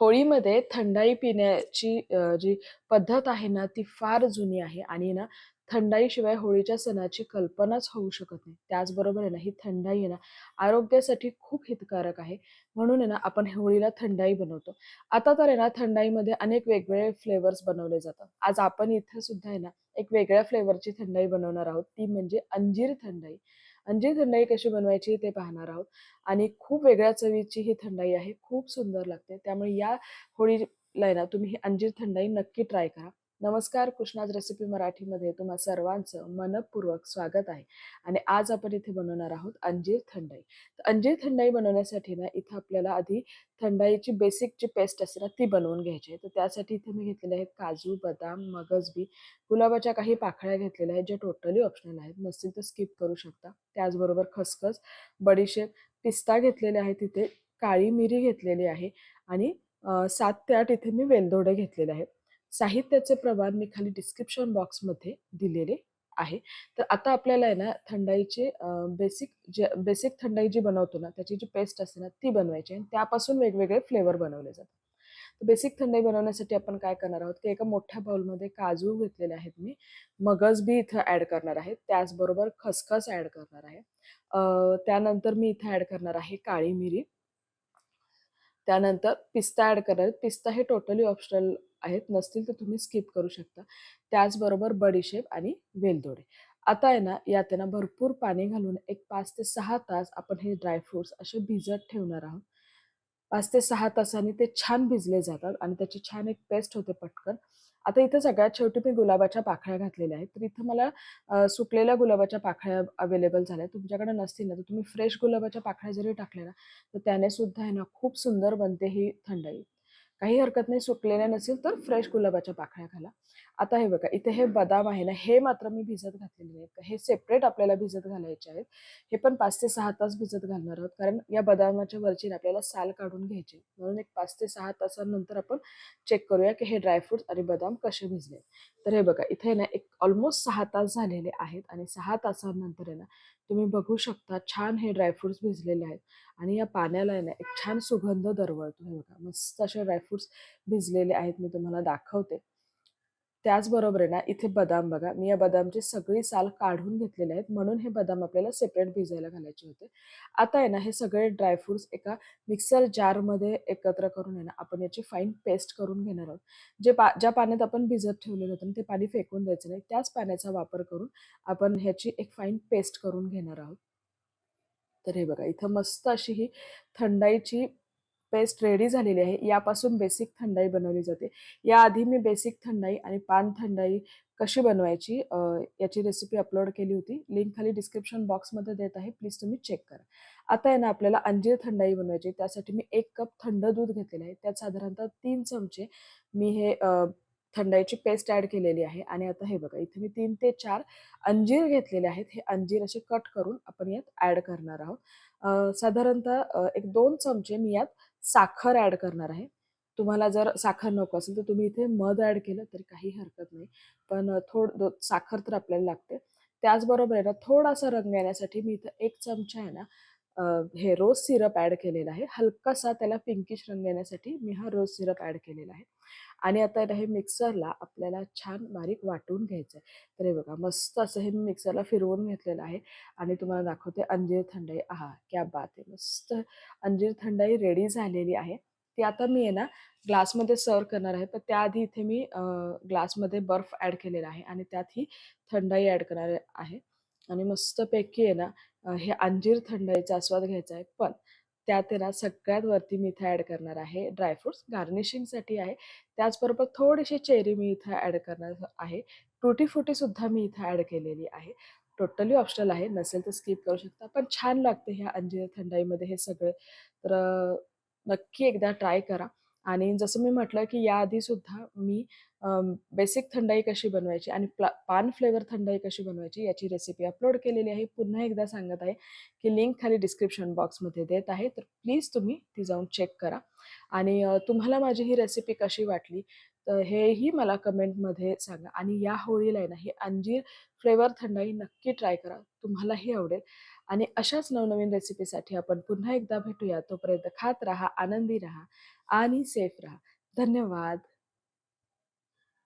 होळीमध्ये थंडाई पिण्याची जी पद्धत आहे ना, ती फार जुनी आहे आणि ना थंडाईशिवाय होळीच्या सणाची कल्पनाच होऊ शकत नाही. त्याचबरोबर आहे ना, ही थंडाई आहे ना, आरोग्यासाठी खूप हितकारक आहे. म्हणून आहे ना, आपण होळीला थंडाई बनवतो. आता तर आहे ना, थंडाईमध्ये अनेक वेगवेगळे फ्लेवर्स बनवले जातात. आज आपण इथे सुद्धा आहे ना, एक वेगळ्या फ्लेवरची थंडाई बनवणार आहोत. ती म्हणजे अंजीर थंडाई. अंजीर थंडाई कशी बनवायची ते पाहणार आहोत आणि खूप वेगळ्या चवीची ही थंडाई आहे. खूप सुंदर लागते. त्यामुळे या होळीला ना, तुम्ही ही अंजीर थंडाई नक्की ट्राय करा. नमस्कार, कृष्णाज रेसिपी मराठीमध्ये तुम्हा सर्वांचं मनःपूर्वक स्वागत आहे आणि आज आपण इथे बनवणार आहोत अंजीर थंडाई. तर अंजीर थंडाई बनवण्यासाठी ना, इथं आपल्याला आधी थंडाईची बेसिक जी पेस्ट असते ना, ती बनवून घ्यायची आहे. तर त्यासाठी इथे मी घेतलेले आहेत काजू, बदाम, मगजबी, गुलाबाच्या काही पाखळ्या घेतलेल्या आहेत, ज्या टोटली ऑप्शनल आहेत. नसतील तर स्किप करू शकता. त्याचबरोबर खसखस, बडीशेप, पिस्ता घेतलेले आहेत तिथे काळी मिरी घेतलेली आहे आणि सात ते आठ इथे मी वेलदोडे घेतलेले आहेत. साहित्याचे प्रमाण मी खाली डिस्क्रिप्शन बॉक्समध्ये दिलेले आहे. तर आता आपल्याला आहे ना थंडाईचे बेसिक जे बेसिक थंडाई जी बनवतो ना, त्याची जी पेस्ट असते ना, ती बनवायची आणि त्यापासून वेगवेगळे फ्लेवर बनवले जातात. तर बेसिक थंडाई बनवण्यासाठी आपण काय करणार आहोत, की एका मोठ्या बाउलमध्ये काजू घेतलेले आहेत मी, मगजबी इथं ॲड करणार आहे. त्याचबरोबर खसखस ॲड करणार आहे. त्यानंतर मी इथं ॲड करणार आहे काळी मिरी. त्यानंतर पिस्ता ॲड करणार पिस्ता हे टोटली ऑप्शनल आहेत. नसतील तर तुम्ही स्किप करू शकता. त्याचबरोबर बडीशेप आणि वेलदोडे. आता आहे ना, यात आहे ना भरपूर पाणी घालून एक पाच ते सहा तास आपण हे ड्रायफ्रुट्स असे भिजत ठेवणार आहोत. पाच ते सहा तासांनी ते छान भिजले जातात आणि त्याची छान एक पेस्ट होते पटकन. आता इथं सगळ्यात शेवटी मी गुलाबाच्या पाकळ्या घातलेल्या आहेत. तर इथं मला सुकलेल्या गुलाबाच्या पाकळ्या अवेलेबल झाल्या. तुमच्याकडे नसतील ना, तर तुम्ही फ्रेश गुलाबाच्या पाकळ्या जरी टाकल्या ना, तर त्याने सुद्धा आहे ना, खूप सुंदर बनते ही थंडाई. काही हरकत नाही, सुकलेल्या नसेल तर फ्रेश गुलाबाच्या पाकळ्या घाला. आता हे बघा, इथे हे बदाम आहे ना, हे मात्र मी भिजत घातलेले आहेत हे सेपरेट आपल्याला भिजत घालायचे आहेत. हे पण पाच ते सहा तास भिजत घालणार आहोत. कारण या बदामाच्या वरची आपल्याला साल काढून घ्यायची. म्हणून एक पाच ते सहा तासानंतर आपण चेक करूया, की हे ड्रायफ्रुट्स आणि बदाम कसे भिजले. तर हे बघा, इथे ना एक ऑलमोस्ट सहा तास झालेले आहेत आणि सहा तासानंतर आहे ना, तुम्ही बघू शकता छान हे ड्रायफ्रुट्स भिजलेले आहेत आणि या पाण्याला आहे ना, एक छान सुगंध दरवळतो. हे बघा, मस्त असे ड्रायफ्रुट्स भिजलेले आहेत. मी तुम्हाला दाखवते. त्याचबरोबर आहे ना, इथे बदाम बघा, मी या बदामची सगळी साल काढून घेतलेले आहेत. म्हणून हे बदाम आपल्याला सेपरेट भिजायला घालायचे होते. आता आहे ना, हे सगळे ड्रायफ्रुट्स एका मिक्सर जारमध्ये एकत्र करून आहे ना, आपण याची फाईन पेस्ट करून घेणार आहोत. जे पा ज्या पाण्यात आपण भिजत ठेवलेलं होतं ते पाणी फेकून द्यायचं नाही. त्याच पाण्याचा वापर करून आपण ह्याची एक फाईन पेस्ट करून घेणार आहोत. तर हे बघा, इथं मस्त अशी ही थंडाईची पेस्ट रेडी झालेली आहे. यापासून बेसिक थंडाई बनवली जाते. याआधी मी बेसिक थंडाई आणि पान थंडाई कशी बनवायची याची रेसिपी अपलोड केली होती. लिंक खाली डिस्क्रिप्शन बॉक्समध्ये देत आहे. प्लीज तुम्ही चेक करा. आता आहे ना आपल्याला अंजीर थंडाई बनवायची. त्यासाठी मी एक कप थंड दूध घेतलेलं आहे. त्यात साधारणतः तीन चमचे मी हे थंडाईची पेस्ट ॲड केलेली आहे आणि आता हे बघा, इथे मी तीन ते चार अंजीर घेतलेले आहेत. हे अंजीर असे कट करून आपण यात ॲड करणार आहोत. साधारणतः एक दोन चमचे मी यात साखर ॲड करणार आहे. तुम्हाला जर साखर नको असेल, तर तुम्ही इथे मध ॲड केलं तरी काही हरकत नाही. पण थोड साखर तर आपल्याला लागते. त्याचबरोबर आहे ना, थोडासा रंग येण्यासाठी मी इथं एक चमचा आहे ना, हे रोज सिरप ॲड केलेला आहे. हलकासा त्याला पिंकिश रंग येण्यासाठी मी हा रोज सिरप ॲड केलेला आहे. आणि आता हे मिक्सरला आपल्याला छान बारीक वाटून घ्यायचं आहे. तर हे बघा, मस्त असं हे मी मिक्सरला फिरवून घेतलेलं आहे आणि तुम्हाला दाखवते अंजीर थंडाई. आहा! क्या बात आहे मस्त अंजीर थंडाई रेडी झालेली आहे. ती आता मी आहे ना ग्लासमध्ये सर्व्ह करणार आहे. पण त्याआधी इथे मी ग्लासमध्ये बर्फ ॲड केलेला आहे आणि त्यात ही थंडाई ॲड करणार आहे आणि मस्तपैकी आहे ना अ, हे अंजीर थंडाईचा आस्वाद घ्यायचा आहे. पण त्यात आहे ना सगळ्यात वरती मी इथे ॲड करणार आहे ड्रायफ्रुट्स गार्निशिंगसाठी आहे. त्याचबरोबर थोडीशी चेरी मी इथं ॲड करणार आहे. टुटीफुटीसुद्धा मी इथं ॲड केलेली आहे. टोटली ऑप्शनल आहे. नसेल तर स्किप करू शकता. पण छान लागते ह्या अंजीर थंडाईमध्ये हे सगळे. तर अ, नक्की एकदा ट्राय करा. आणि जसं मी म्हटलं, की याआधीसुद्धा मी बेसिक थंडाई कशी बनवायची आणि प्ला पान फ्लेवर थंडाई कशी बनवायची याची रेसिपी अपलोड केलेली आहे. पुन्हा एकदा सांगत आहे, की लिंक खाली डिस्क्रिप्शन बॉक्समध्ये देत आहे. तर प्लीज तुम्ही ती जाऊन चेक करा. आणि तुम्हाला माझी ही रेसिपी कशी वाटली, तर हेही मला कमेंटमध्ये सांगा. आणि या होळीला आहे ना, ही अंजीर फ्लेवर थंडाई नक्की ट्राय करा. तुम्हालाही आवडेल. आणि अशाच नवनवीन रेसिपीसाठी आपण पुन्हा एकदा भेटूया तोपर्यंत खात राहा आनंदी राहा आणि सेफ राहा धन्यवाद